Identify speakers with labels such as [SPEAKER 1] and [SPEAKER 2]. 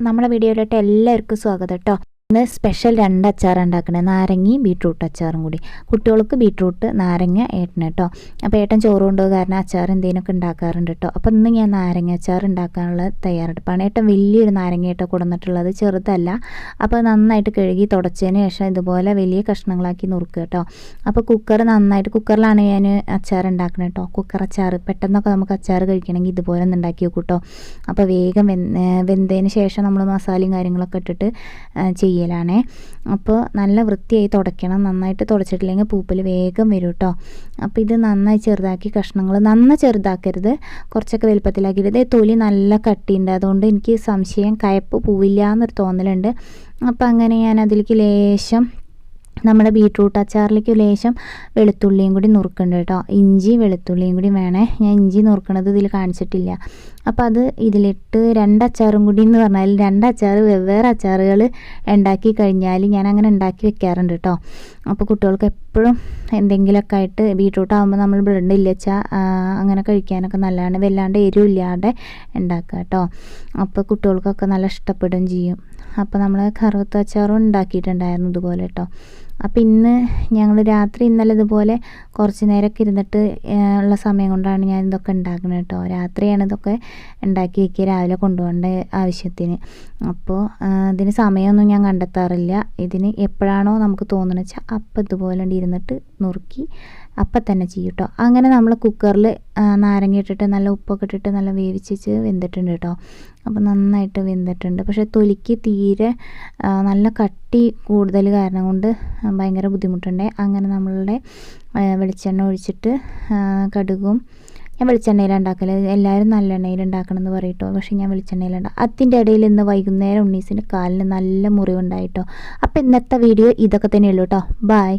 [SPEAKER 1] നമ്മുടെ വീഡിയോയിലോട്ട് എല്ലാവർക്കും സ്വാഗതം കേട്ടോ ഇന്ന് സ്പെഷ്യൽ രണ്ട് അച്ചാർ ഉണ്ടാക്കണേ. നാരങ്ങയും ബീട്രൂട്ട് അച്ചാറും കൂടി. കുട്ടികൾക്ക് ബീട്രൂട്ട് നാരങ്ങ ഏട്ടന് കേട്ടോ അപ്പോൾ ഏട്ടൻ ചോറ് കൊണ്ടുപോകുക കാരണം അച്ചാർ എന്തെങ്കിലുമൊക്കെ ഉണ്ടാക്കാറുണ്ട് കേട്ടോ അപ്പോൾ ഇന്ന് ഞാൻ നാരങ്ങ അച്ചാർ ഉണ്ടാക്കാനുള്ള തയ്യാറെടുപ്പാണ്. ഏട്ടൻ വലിയൊരു നാരങ്ങ ഏട്ടോ കൊടുന്നിട്ടുള്ളത്. ചെറുതല്ല. അപ്പോൾ നന്നായിട്ട് കഴുകി തുടച്ചതിന് ശേഷം ഇതുപോലെ വലിയ കഷ്ണങ്ങളാക്കി നുറുക്കുക കേട്ടോ അപ്പോൾ കുക്കർ നന്നായിട്ട് കുക്കറിലാണ് ഞാൻ അച്ചാർ ഉണ്ടാക്കുന്നത് കേട്ടോ കുക്കർ അച്ചാർ പെട്ടെന്നൊക്കെ നമുക്ക് അച്ചാർ കഴിക്കണമെങ്കിൽ ഇതുപോലെ ഒന്ന് ഉണ്ടാക്കി വെക്കും കേട്ടോ അപ്പോൾ വേഗം വെന്ത് വെന്തതിന് ശേഷം നമ്മൾ മസാലയും കാര്യങ്ങളൊക്കെ ഇട്ടിട്ട് ആ, ചെയ്യലാണേ. അപ്പോൾ നല്ല വൃത്തിയായി തുടയ്ക്കണം. നന്നായിട്ട് തുടച്ചിട്ടില്ലെങ്കിൽ പൂപ്പൽ വേഗം വരും കേട്ടോ അപ്പോൾ ഇത് നന്നായി ചെറുതാക്കി കഷ്ണങ്ങൾ നന്ന ചെറുതാക്കരുത്. കുറച്ചൊക്കെ വലുപ്പത്തിലാക്കിയിട്ട് ഇതേ തൊലി നല്ല കട്ടിയുണ്ട്. അതുകൊണ്ട് എനിക്ക് സംശയം കയപ്പ് പോവില്ല എന്നൊരു തോന്നലുണ്ട്. അപ്പോൾ അങ്ങനെ ഞാൻ അതിലേക്ക് ലേശം നമ്മുടെ ബീട്രൂട്ട് അച്ചാറിലേക്ക് ലേശം വെളുത്തുള്ളിയും കൂടി നുറുക്കുന്നുണ്ട് കേട്ടോ. ഇഞ്ചി വെളുത്തുള്ളിയും കൂടി വേണേ. ഞാൻ ഇഞ്ചി നുറുക്കണത് ഇതിൽ കാണിച്ചിട്ടില്ല. അപ്പോൾ അത് ഇതിലിട്ട് രണ്ടച്ചാറും കൂടി എന്ന് പറഞ്ഞാൽ രണ്ടച്ചാർ വെവ്വേറെ അച്ചാറുകൾ ഉണ്ടാക്കി കഴിഞ്ഞാൽ ഞാൻ അങ്ങനെ ഉണ്ടാക്കി വെക്കാറുണ്ട് കേട്ടോ. അപ്പോൾ കുട്ടികൾക്ക് എപ്പോഴും എന്തെങ്കിലുമൊക്കെ ആയിട്ട് ബീട്രൂട്ട് ആകുമ്പോൾ നമ്മൾ ബ്രെഡ് ഇല്ലച്ചാൽ അങ്ങനെ കഴിക്കാനൊക്കെ നല്ലതാണ്. വല്ലാണ്ട് എരിവില്ലാതെ ഉണ്ടാക്കുക കേട്ടോ. അപ്പോൾ കുട്ടികൾക്കൊക്കെ നല്ല ഇഷ്ടപ്പെടുകയും ചെയ്യും. അപ്പോൾ നമ്മൾ കറുത്ത അച്ചാറും ഉണ്ടാക്കിയിട്ടുണ്ടായിരുന്നു ഇതുപോലെ കേട്ടോ. അപ്പോൾ ഇന്ന് ഞങ്ങൾ രാത്രി ഇന്നലെ ഇതുപോലെ കുറച്ച് നേരമൊക്കെ ഇരുന്നിട്ട് ഉള്ള സമയം കൊണ്ടാണ് ഞാൻ ഇതൊക്കെ ഉണ്ടാക്കുന്നത് കേട്ടോ. രാത്രിയാണ് ഇതൊക്കെ ഉണ്ടാക്കി വയ്ക്കുക രാവിലെ കൊണ്ടുപോകേണ്ട ആവശ്യത്തിന്. അപ്പോൾ ഇതിന് സമയമൊന്നും ഞാൻ കണ്ടെത്താറില്ല. ഇതിന് എപ്പോഴാണോ നമുക്ക് വെച്ചാൽ അപ്പം ഇതുപോലെ ഇരുന്നിട്ട് നുറുക്കി അപ്പം തന്നെ ചെയ്യും കേട്ടോ. അങ്ങനെ നമ്മൾ കുക്കറിൽ നാരങ്ങ ഇട്ടിട്ട് നല്ല ഉപ്പൊക്കെ ഇട്ടിട്ട് നല്ല വേവിച്ചിട്ട് വെന്തിട്ടുണ്ട് കേട്ടോ. അപ്പോൾ നന്നായിട്ട് വെന്തിട്ടുണ്ട്. പക്ഷേ തൊലിക്ക് തീരെ നല്ല കട്ടി കൂടുതൽ കാരണം കൊണ്ട് ഭയങ്കര ബുദ്ധിമുട്ടുണ്ട്. അങ്ങനെ നമ്മളുടെ വെളിച്ചെണ്ണ ഒഴിച്ചിട്ട് കടുകും ഞാൻ വെളിച്ചെണ്ണയിലാണ് ഉണ്ടാക്കൽ എല്ലാവരും നല്ലെണ്ണയിൽ ഉണ്ടാക്കണം എന്ന് പറയട്ടോ പക്ഷേ ഞാൻ വെളിച്ചെണ്ണയിലുണ്ടാക്കും അതിന്റെ ഇടയിൽ ഇന്ന് വൈകുന്നേരം ഉണ്ണീസിന്റെ കാലിന് നല്ല മുറിവുണ്ടായിട്ടോ അപ്പോൾ ഇന്നത്തെ വീഡിയോ ഇതൊക്കെ തന്നെയുള്ളൂ കേട്ടോ. ബായ്